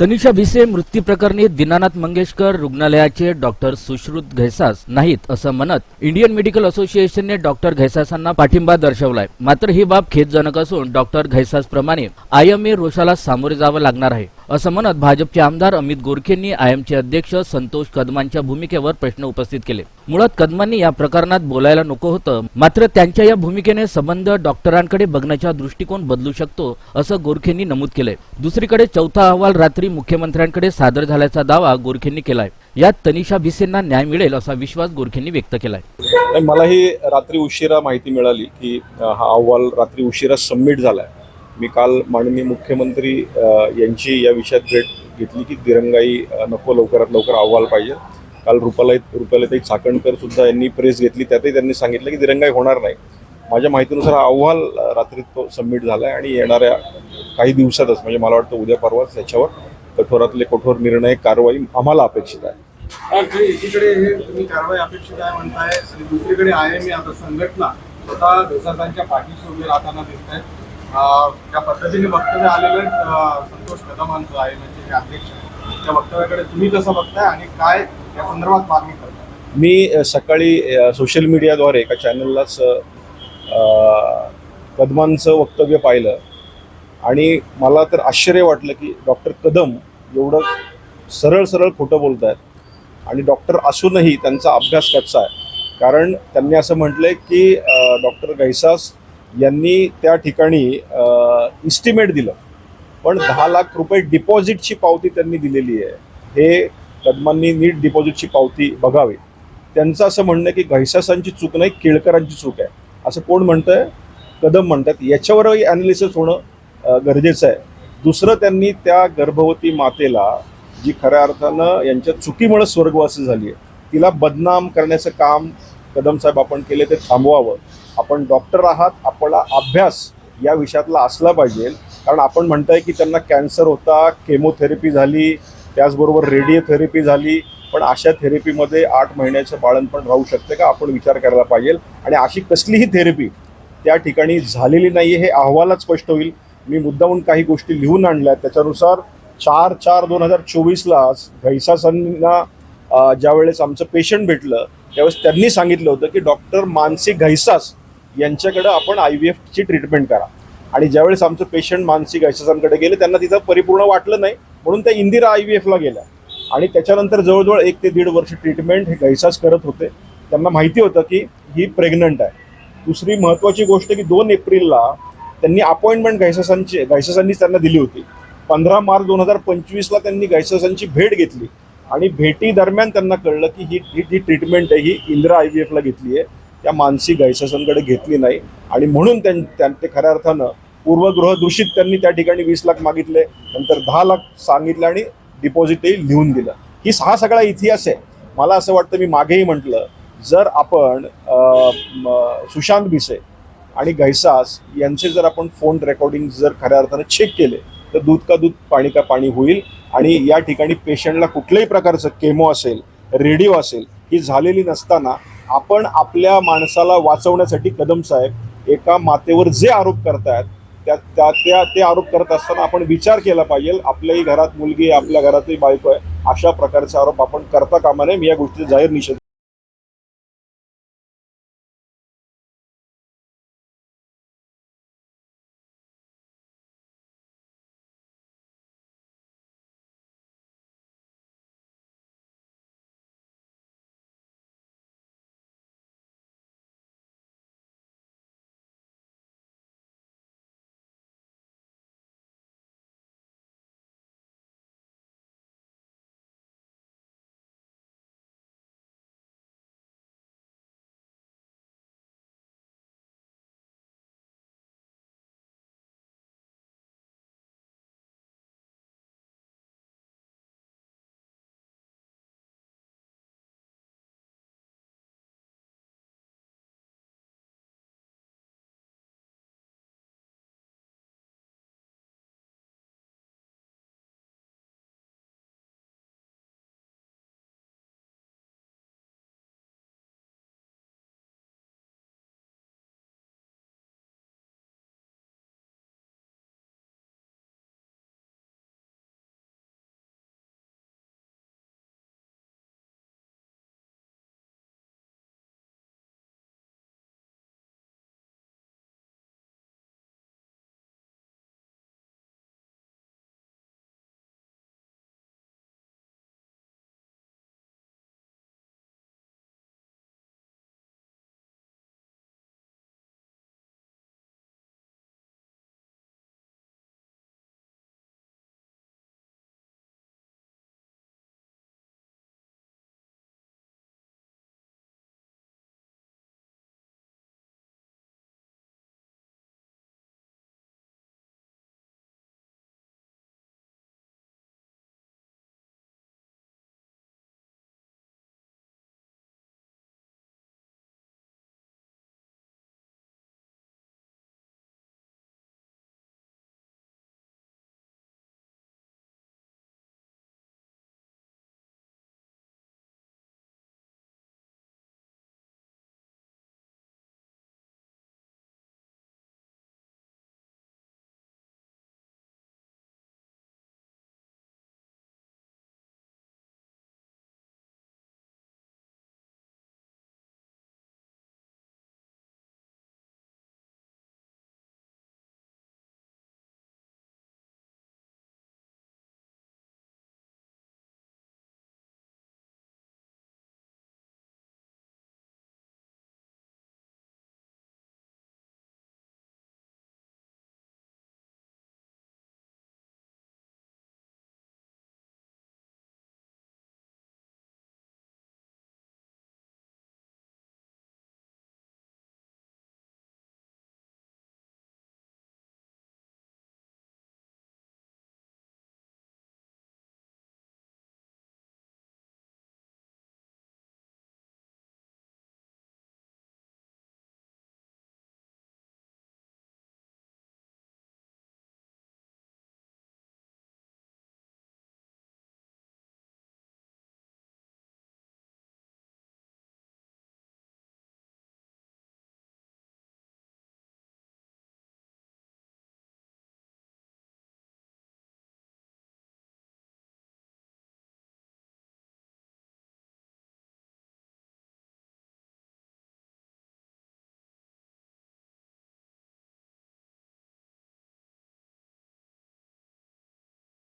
तनिषा भिसे मृत्यू प्रकरणी दीनानाथ मंगेशकर रुग्णालयाचे डॉक्टर सुश्रुत घैसास नाहीत असं म्हणत इंडियन मेडिकल असोसिएशनने डॉक्टर घैसासांना पाठिंबा दर्शवलाय. मात्र ही बाब खेदजनक असून डॉक्टर घैसास प्रमाणे आयएमए रोषाला सामोरे जावं लागणार आहे. असं म्हणत भाजपचे आमदार अमित गोरखेंनी आयएमचे अध्यक्ष संतोष कदमांच्या भूमिकेवर प्रश्न उपस्थित केले. मुळात कदमांनी या प्रकरणात बोलायला नको होतं. मात्र त्यांच्या या भूमिकेने संबंध डॉक्टरांकडे बघण्याचा दृष्टिकोन बदलू शकतो असं गोरखेंनी नमूद केलंय. दुसरीकडे चौथा अहवाल रात्री मुख्यमंत्र्यांकडे सादर झाल्याचा दावा गोरखेंनी केलाय. यात तनिषा भिसेंना न्याय मिळेल असा विश्वास गोरखेंनी व्यक्त केलाय. मला मलाही रात्री उशिरा माहिती मिळाली की हा अहवाल रात्री उशिरा सबमिट झालाय. मी काल माननीय मुख्यमंत्री यांची या विषयात भेट घेतली की दिरंगाई नको लवकरात लवकर अहवाल पाहिजे. काल रुपालाई रुपालीताई चाकणकर सुद्धा यांनी प्रेस घेतली. त्यातही त्यांनी सांगितलं की दिरंगाई होणार नाही. माझ्या माहितीनुसार हा अहवाल रात्री तो सबमिट झाला आहे आणि येणाऱ्या काही दिवसातच म्हणजे मला वाटतं उद्या परवाच याच्यावर कठोरातले कठोर निर्णय कारवाई आम्हाला अपेक्षित आहे. एकीकडे हे तुम्ही कारवाई अपेक्षित आहे म्हणताय दुसरीकडे आय एम आता संघटना स्वतः देशांच्या पाठीशी उभे राहताना दिसत आहेत त्या पद्धतीने वक्तव्य आलेलं संतोष कदमांचं आय एम म्हणजे अध्यक्ष त्या वक्तव्याकडे तुम्ही कसं बघताय आणि काय या संदर्भात मागणी करताय? मी सकाळी सोशल मीडियाद्वारे एका चॅनललाच कदमांचं वक्तव्य पाहिलं. आणि मला तर आश्चर्य वाटलं की डॉक्टर कदम एवढं सरळ सरळ खोटं बोलत आहेत आणि डॉक्टर असूनही त्यांचा अभ्यास कच्चा आहे. कारण त्यांनी असं म्हटलं आहे की डॉक्टर गैसास यांनी त्या ठिकाणी इस्टिमेट दिलं. पण दहा लाख रुपये डिपॉझिटची पावती त्यांनी दिलेली आहे. हे कदमांनी नीट डिपॉझिटची पावती बघावी. त्यांचं असं म्हणणं की घैसासांची चूक नाही केळकरांची चूक आहे. असं कोण म्हणतंय? कदम म्हणतात. याच्यावरही ॲनालिसिस होणं गरजेचं आहे. दुसरं त्यांनी त्या गर्भवती मातेला जी खऱ्या अर्थानं यांच्या चुकीमुळे स्वर्गवासी झाली आहे तिला बदनाम करण्याचं काम कदम साहेब आपण केले ते थांबवावं. आपण डॉक्टर आहात आपला अभ्यास या विषयातला असला पाहिजे. कारण आपण म्हणताय की त्यांना कॅन्सर होता केमोथेरपी झाली त्याचबरोबर रेडिओथेरपी झाली पण अशा थेरपीमध्ये आठ महिन्याचं बाळणपण राहू शकते का? आपण विचार करायला पाहिजे. आणि अशी कसलीही थेरपी त्या ठिकाणी झालेली नाही हे अहवालात स्पष्ट होईल. मी मुद्दामून काही गोष्टी लिहून आणल्या. त्याच्यानुसार चार चार दोन हजार चोवीसला घैसासांना ज्यावेळेस आमचं पेशंट भेटलं त्यावेळेस त्यांनी सांगितलं होतं की डॉक्टर मानसी घैसास यांच्याकडं आपण आय व्ही एफची ट्रीटमेंट करा. आणि ज्यावेळेस आमचं पेशंट मानसी घैसासांकडे गेले त्यांना तिथं परिपूर्ण वाटलं नाही म्हणून त्या इंदिरा आय व्ही एफला गेल्या. आणि त्याच्यानंतर जवळजवळ एक ते दीड वर्ष ट्रीटमेंट हे घैसास करत होते. त्यांना माहिती होतं की ही प्रेग्नंट आहे. दुसरी महत्त्वाची गोष्ट की दोन एप्रिलला त्यांनी अपॉइंटमेंट घैसासांची घैसासांनीच त्यांना दिली होती. पंधरा मार्च दोन हजार पंचवीसला त्यांनी घैसासांची भेट घेतली. आणि भेटी दरम्यान त्यांना कळलं की ही ही जी ट्रीटमेंट आहे ही इंदिरा आय व्ही एफला घेतली आहे त्या मानसी घैसासांकडे घेतली नाही. आणि म्हणून त्यां त्यां- ते खऱ्या अर्थानं पूर्वगृह दूषित त्यांनी त्या ठिकाणी वीस लाख मागितले नंतर दहा लाख सांगितलं आणि डिपॉझिटही लिहून दिलं. ही हा सगळा इतिहास आहे. मला असं वाटतं मी मागेही म्हटलं जर आपण सुशांत भिसे आणि घैसास यांचे जर आपण फोन रेकॉर्डिंग जर खऱ्या अर्थानं चेक केले तर दूध का दूध पाणी का पाणी होईल. आणि या ठिकाणी पेशंटला कुठल्याही प्रकारचं केमो असेल रेडिओ असेल ही झालेली नसताना आपण आपल्या माणसाला वाचवण्यासाठी कदम साहेब एका मातेवर जे आरोप करतायत त्या त्या त्या ते आरोप करत असताना आपण विचार केला पाहिजे आपल्याही घरात मुलगी आहे आपल्या घरातही बायको आहे अशा प्रकारचे आरोप आपण करता कामा नये मी या गोष्टीचा जाहीर निषेध